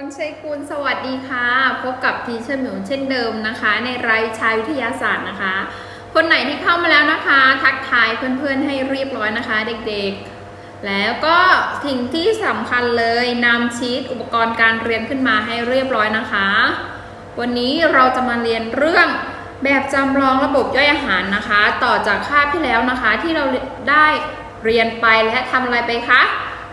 วังชัยกุลสวัสดีค่ะ พบกับทีเชอร์หมิวเช่นเดิมนะคะ ในรายชายวิทยาศาสตร์นะคะ คนไหนที่เข้ามาแล้วนะคะ ทักทายเพื่อนๆให้เรียบร้อยนะคะ เด็กๆ แล้วก็สิ่งที่สำคัญเลยนำชีตอุปกรณ์การเรียนขึ้นมาให้เรียบร้อยนะคะ วันนี้เราจะมาเรียนเรื่องแบบจำลองระบบย่อยอาหารนะคะ ต่อจากคาบที่แล้วนะคะที่เราได้เรียนไปและทำอะไรไปคะ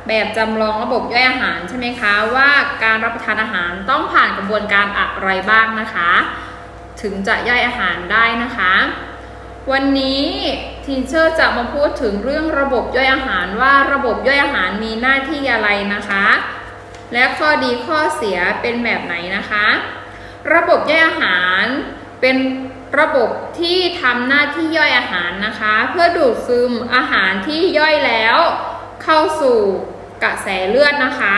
แบบจำลองระบบย่อยอาหารใช่ไหมคะว่าการรับประทานอาหารต้องผ่านกระบวนการอะไรบ้างนะคะ ถึงจะย่อยอาหารได้นะคะ วันนี้ทีเชอร์จะมาพูดถึงเรื่องระบบย่อยอาหารว่าระบบย่อยอาหารมีหน้าที่อะไรนะคะ และข้อดีข้อเสียเป็นแบบไหนนะคะ ระบบย่อยอาหารเป็นระบบที่ทำหน้าที่ย่อยอาหารนะคะ เพื่อดูดซึมอาหารที่ย่อยแล้ว เข้าสู่ กระแสเลือดนะคะ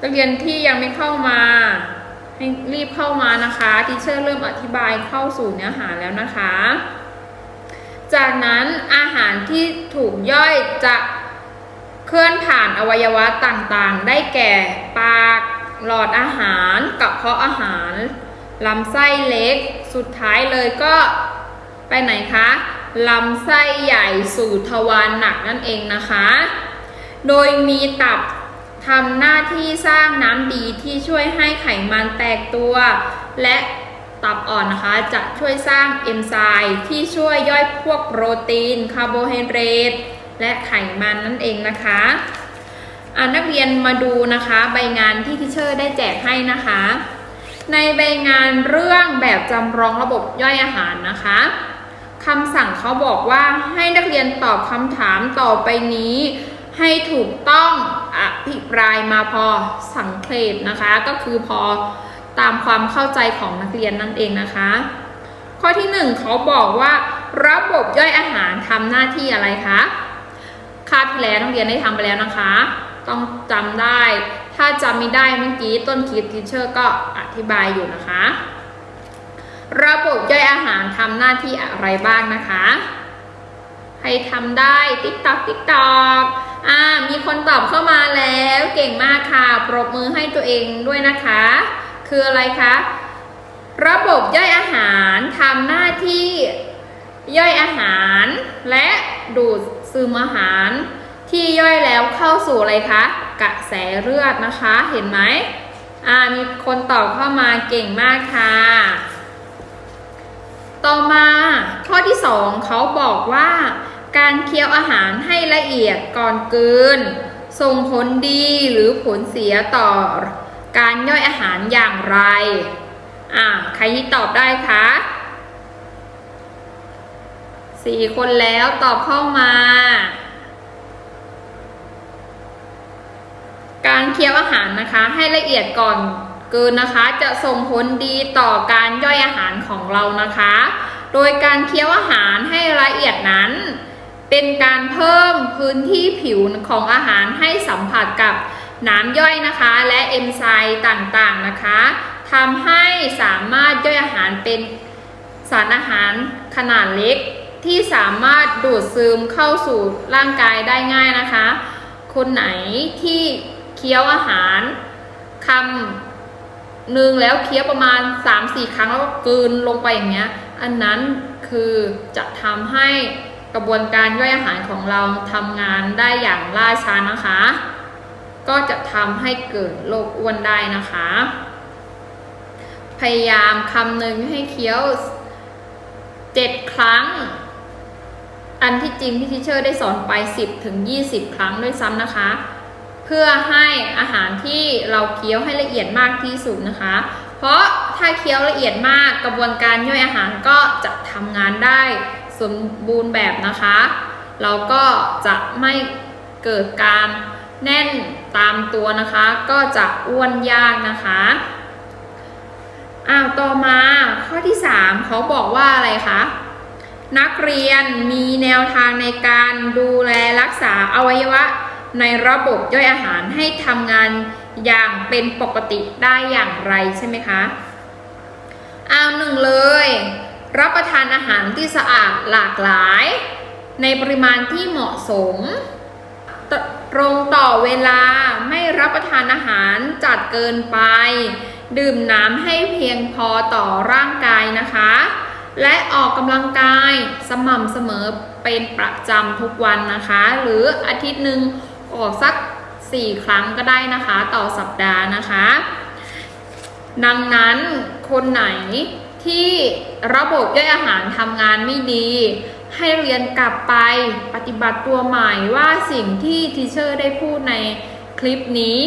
นักเรียนที่ยังไม่เข้ามา ให้รีบเข้ามานะคะทีเชอร์เริ่มอธิบายเข้าสู่เนื้อหาแล้วนะคะ จากนั้นอาหารที่ถูกย่อยจะเคลื่อนผ่านอวัยวะต่างๆ ได้แก่ปากหลอดอาหารกระเพาะอาหารลำไส้เล็ก สุดท้ายเลยก็ไปไหนคะ ลำไส้ใหญ่สู่ทวารหนักนั่นเองนะคะ โดยมีตับทำหน้าที่สร้างน้ำดีที่ช่วยให้ไขมันแตกตัว และตับอ่อนนะคะจะช่วยสร้างเอนไซม์ที่ช่วยย่อยพวกโปรตีน คาร์โบไฮเดรตและไขมันนั่นเองนะคะอ่านักเรียนมาดูนะคะใบงานที่ทิเชอร์ได้แจกให้นะคะ ในใบงานเรื่องแบบจำลองระบบย่อยอาหารนะคะ คำสั่งเขาบอกว่าให้นักเรียนตอบคำถามต่อไปนี้ ให้ถูกต้องอภิปรายมาพอสังเขปนะคะ ก็คือพอตามความเข้าใจของนักเรียนนั่นเองนะคะ ข้อที่หนึ่งเขาบอกว่า ระบบย่อยอาหารทำหน้าที่อะไรคะคาบที่แล้วนักเรียนได้ทำไปแล้วนะคะ ต้องจำได้ ถ้าจำไม่ได้เมื่อกี้ต้นคลิปทีเชอร์ก็อธิบายอยู่นะคะ ระบบย่อยอาหารทำหน้าที่อะไรบ้างนะคะให้ทำได้ติ๊กตอกติ๊กตอกอ่ามีคนตอบเข้ามาแล้วเก่งมากค่ะปรบมือให้ตัวเองด้วยนะคะ คืออะไรคะ ระบบย่อยอาหารทำหน้าที่ย่อยอาหาร และดูดซึมอาหารที่ย่อยแล้วเข้าสู่อะไรคะ กระแสเลือดนะคะเห็นไหมอ่ามีคนตอบเข้ามาเก่งมากค่ะ ต่อมาข้อที่สองเขาบอกว่า การเคี้ยวอาหารให้ละเอียดก่อนเกิน ส่งผลดีหรือผลเสียต่อการย่อยอาหารอย่างไรอ่าใครที่ตอบได้คะสี่คนแล้วตอบเข้ามา การเคี้ยวอาหารนะคะให้ละเอียดก่อนเกินนะคะ จะส่งผลดีต่อการย่อยอาหาร ของเรานะคะ โดยการเคี้ยวอาหารให้ละเอียดนั้น เป็นการเพิ่มพื้นที่ผิวของอาหารให้สัมผัสกับน้ำย่อยนะคะ และเอนไซม์ต่างๆนะคะทำให้สามารถย่อยอาหารเป็นสารอาหารขนาดเล็กที่สามารถดูดซึมเข้าสู่ร่างกายได้ง่ายนะคะ คนไหนที่เคี้ยวอาหารคำ นึ่งแล้วเคี้ยวประมาณ 3-4 ครั้งแล้วก็กลืนลงไปอย่างเงี้ย อันนั้นคือจะทำให้กระบวนการย่อยอาหารของเราทำงานได้อย่างล่าช้านะคะ ก็จะทำให้เกิดโรคอ้วนได้นะคะ พยายามคำหนึ่งให้เคี้ยว7ครั้ง อันที่จริงที่ทิเชอร์ได้สอนไป 10ถึง20 ครั้งด้วยซ้ำนะคะ เพื่อให้อาหารที่เราเคี้ยวให้ละเอียดมากที่สุดนะคะ เพราะถ้าเคี้ยวละเอียดมากกระบวนการย่อยอาหารก็จะทำงานได้สมบูรณ์แบบนะคะ เราก็จะไม่เกิดการแน่นตามตัวนะคะ ก็จะอ้วนยากนะคะอ้าวต่อมาข้อที่ 3เขาบอกว่าอะไรคะนักเรียนมีแนวทางในการดูแลรักษาอวัยวะ ในระบบย่อยอาหารให้ทำงานอย่างเป็นปกติได้อย่างไรใช่ไหมคะเอาหนึ่งเลย รับประทานอาหารที่สะอาดหลากหลาย ในปริมาณที่เหมาะสม ตรงต่อเวลาไม่รับประทานอาหารจัดเกินไป ดื่มน้ำให้เพียงพอต่อร่างกายนะคะ และออกกำลังกายสม่ำเสมอเป็นประจำทุกวันนะคะ หรืออาทิตย์หนึ่ง ออกสัก 4 ครั้งก็ได้นะคะ ต่อสัปดาห์นะคะ ดังนั้นคนไหนที่ระบบย่อยอาหารทำงานไม่ดี ให้เรียนกลับไปปฏิบัติตัวใหม่ว่าสิ่งที่ทีเชอร์ได้พูดในคลิปนี้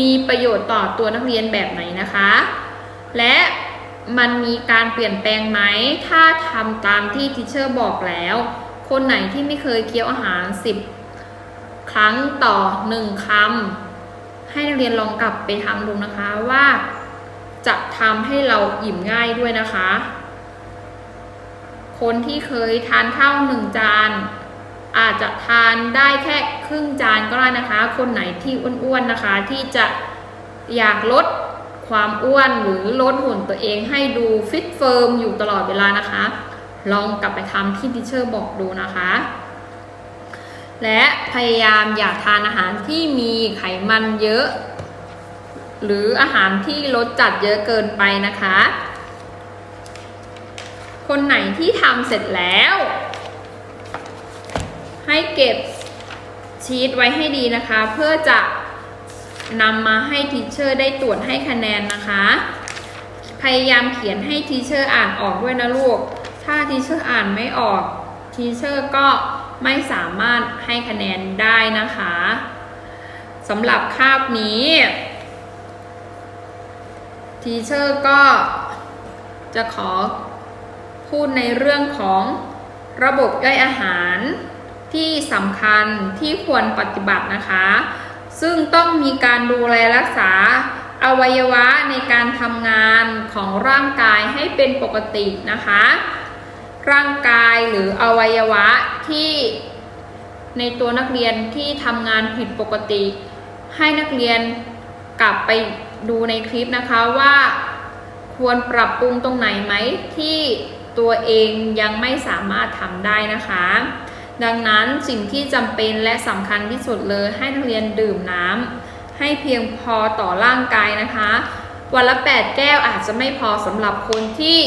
มีประโยชน์ต่อตัวนักเรียนแบบไหนนะคะ และมันมีการเปลี่ยนแปลงไหม ถ้าทำตามที่ทีเชอร์บอกแล้ว คนไหนที่ไม่เคยเคี้ยวอาหาร 10 รั้งต่อ 1คำให้นักเรียนลองกลับไปทำดูนะคะว่า จะทำให้เราอิ่มง่ายด้วยนะคะ คนที่เคยทานข้าวหนึ่งจาน อาจจะทานได้แค่ครึ่งจานก็ได้นะคะ คนไหนที่อ้วนๆนะคะ ที่จะอยากลดความอ้วนหรือลดหุ่นตัวเองให้ดูฟิตเฟิร์มอยู่ตลอดเวลานะคะ ลองกลับไปทำที่ทิเชอร์บอกดูนะคะ และพยายามอย่าทานอาหารที่มีไขมันเยอะ หรืออาหารที่รสจัดเยอะเกินไปนะคะ คนไหนที่ทำเสร็จแล้ว ให้เก็บชีตไว้ให้ดีนะคะ เพื่อจะนำมาให้ทีเชอร์ได้ตรวจให้คะแนนนะคะ พยายามเขียนให้ทีเชอร์อ่านออกด้วยนะลูก ถ้าทีเชอร์อ่านไม่ออกทีเชอร์ก็ ไม่สามารถให้คะแนนได้นะคะสำหรับคาบนี้ทีเชอร์ก็จะขอพูดในเรื่องของระบบย่อยอาหารที่สำคัญที่ควรปฏิบัตินะคะ ซึ่งต้องมีการดูแลรักษาอวัยวะในการทำงานของร่างกายให้เป็นปกตินะคะ ร่างกายหรืออวัยวะที่ในตัวนักเรียนที่ทำงานผิดปกติ ให้นักเรียนกลับไปดูในคลิปนะคะว่าควรปรับปรุงตรงไหนไหมที่ตัวเองยังไม่สามารถทำได้นะคะ ดังนั้นสิ่งที่จำเป็นและสำคัญที่สุดเลยให้นักเรียนดื่มน้ำให้เพียงพอต่อร่างกายนะคะ วันละ 8 แก้วอาจจะไม่พอสำหรับคนที่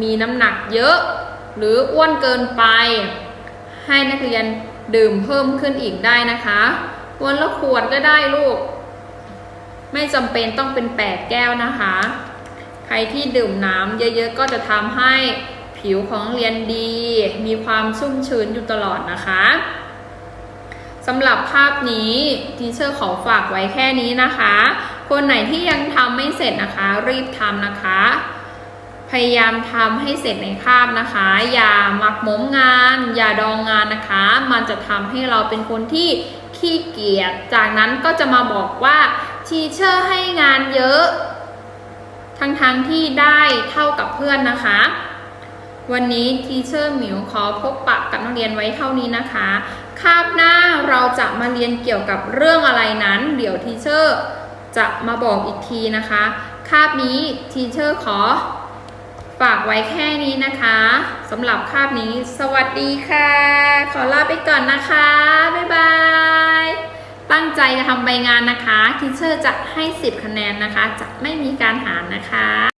มีน้ำหนักเยอะ หรืออ้วนเกินไป ให้นักเรียนดื่มเพิ่มขึ้นอีกได้นะคะวันละขวดก็ได้ลูก ไม่จำเป็นต้องเป็น8แก้วนะคะ ใครที่ดื่มน้ำเยอะๆ ก็จะทำให้ผิวของเรียนดี มีความชุ่มชื้นอยู่ตลอดนะคะสำหรับภาพนี้ทีเชอร์ขอฝากไว้แค่นี้นะคะ คนไหนที่ยังทำไม่เสร็จนะคะ รีบทำนะคะ พยายามทำให้เสร็จในคาบนะคะ อย่าหมักหมมงาน อย่าดองงานนะคะ มันจะทำให้เราเป็นคนที่ขี้เกียจ จากนั้นก็จะมาบอกว่าทีเชอร์ให้งานเยอะ ทั้งๆทที่ได้เท่ากับเพื่อนนะคะ วันนี้ทีเชอร์หมิวขอพบปะกับนักเรียนไว้เท่านี้นะคะ คาบหน้าเราจะมาเรียนเกี่ยวกับเรื่องอะไรนั้น เดี๋ยวทีเชอร์จะมาบอกอีกทีนะคะ คาบนี้ทีเชอร์ขอ ฝากไว้แค่นี้นะคะสำหรับคาบนี้ สวัสดีค่ะ ขอลาไปก่อนนะคะ บ๊ายบาย ตั้งใจจะทำใบงานนะคะ ทีเชอร์จะให้ 10 คะแนนนะคะ จะไม่มีการหารนะคะ